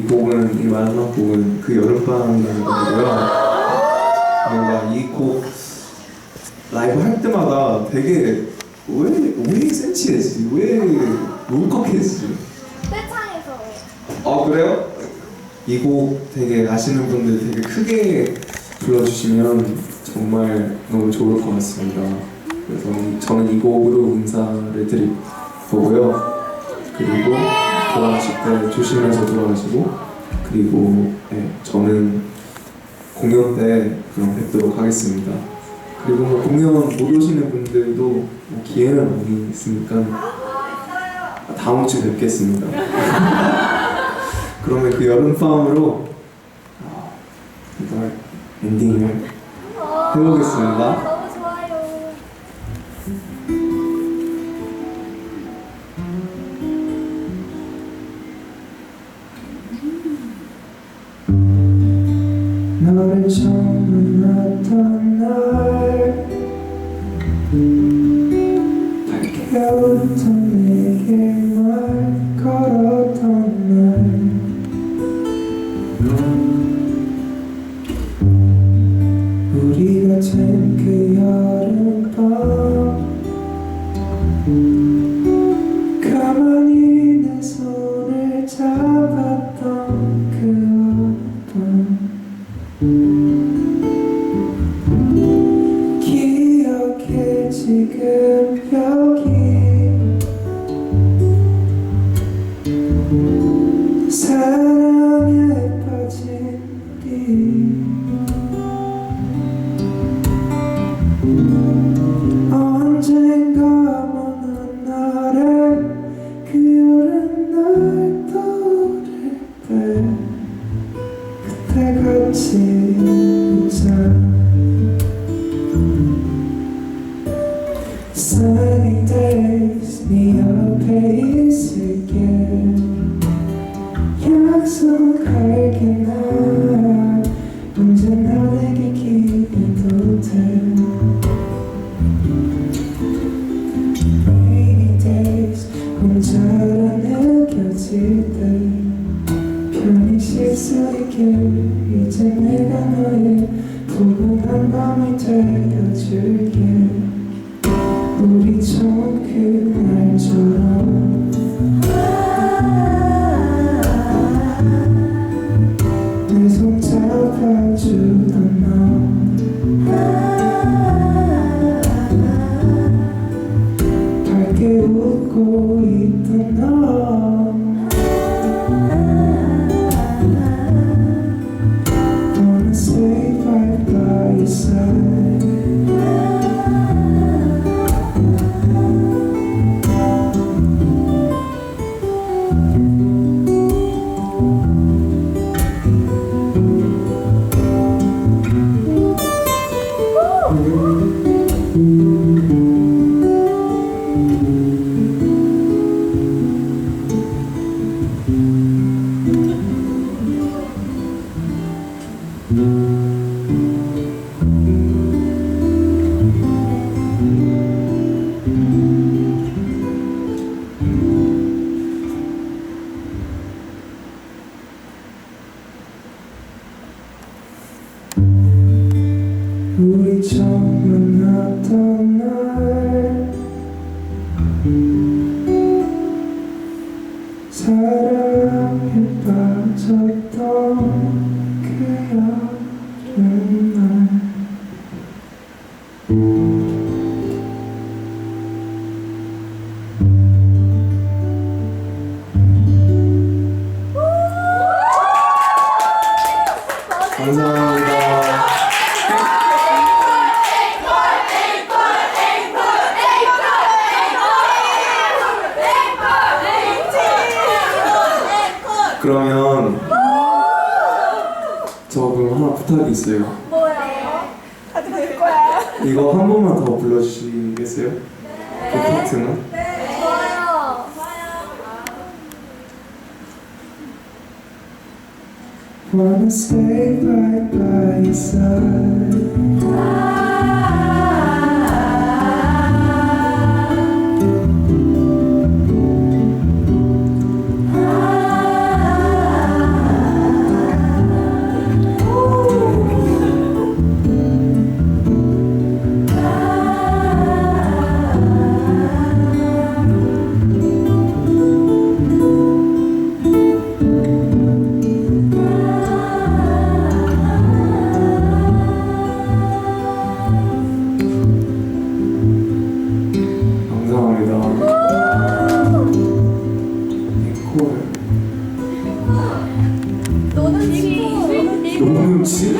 이 곡은 이 마지막 곡은 그 여름밤이라는 곡이고요. 뭔가 이 곡 라이브 할 때마다 되게 왜왜 센치해지 왜 울컥해지 떼창에서 아 그래요? 이 곡 되게 아시는 분들 되게 크게 불러주시면 정말 너무 좋을 것 같습니다. 그래서 저는 이 곡으로 인사를 드릴 거고요. 그리고 돌아가실 때 조심해서 돌아가시고 그리고 네, 저는 공연 때 그럼 뵙도록 하겠습니다. 그리고 뭐 공연 못 오시는 분들도 뭐 기회는 많이 있으니까 다음 주 뵙겠습니다. 그러면 그 여름 밤으로 아, 이걸 엔딩을 해보겠습니다. 너를 처음 만났던 날. 밝게 웃던 내게 말 걸었던 날 약속할게 나 언제나 내게 기대도 돼 Rainy days 혼자라 느껴질 때 편히 쉴 수 있게 이제 내가 너의 포근한 밤이 되어줄게 웃고 우리 처음 만났던 날 그러면 저 그럼 하나 부탁이 있어요. 뭐야? 다들 될 거야. 이거 한 번만 더 불러주시겠어요? 그 파트만? 좋아요. Wanna stay right by your side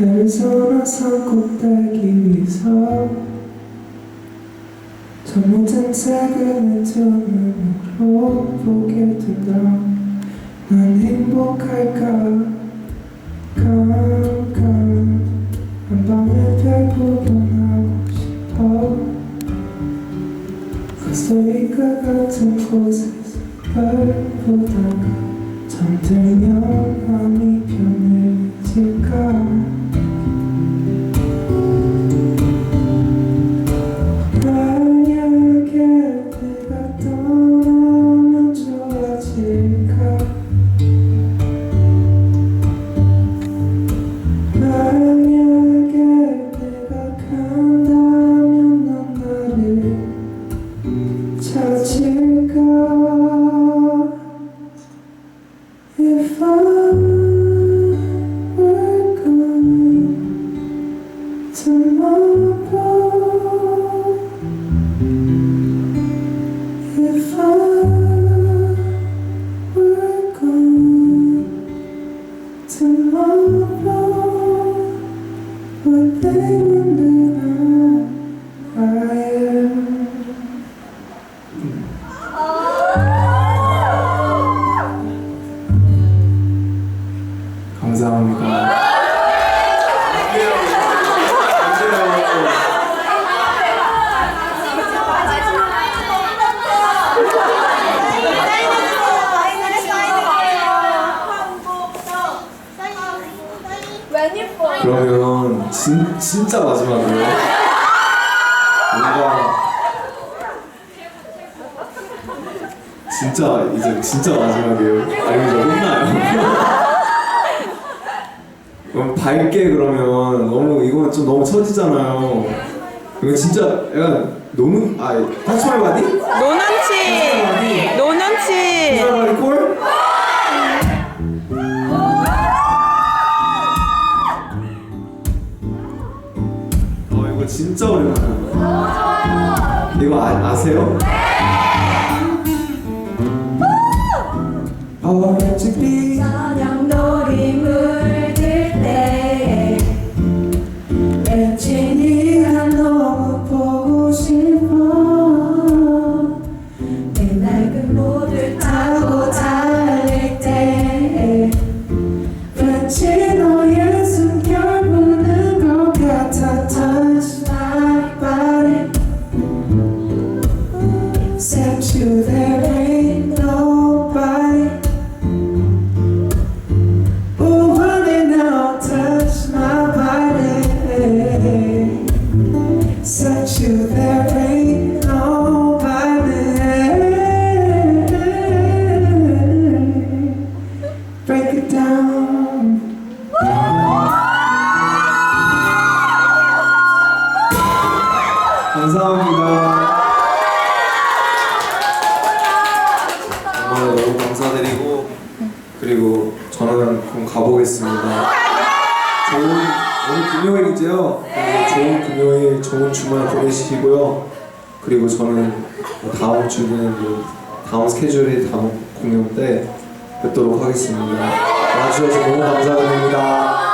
해서나 산 꼭대기 위서 저 모든 내 눈으로 보게 된다. 난 행복할까? 깜깜 한밤에 별 구경하고 싶어. 그 소리가 같은 곳에서 별 보다가 잠들면 마음이 편 If I were gone tomorrow If I were gone tomorrow Would they 진, 진짜 마지막으로 뭔가 진짜 이제 진짜 마지막이에요. 저 혼나요. 그럼 밝게 그러면 너무 이건 좀 너무 처지잖아요. 이거 진짜 약간 노는 아 타치말 바디? 노눈치 노눈치 타치말 바디 콜? 진짜 오랜만이야. 이거 아, 아세요? 어 그럼 가보겠습니다. 좋은 오늘 금요일이죠. 그래서 좋은 금요일, 좋은 주말 보내시고요. 그리고 저는 뭐 다음 주는 뭐 다음 스케줄의 다음 공연 때 뵙도록 하겠습니다. 와주셔서 너무 감사드립니다.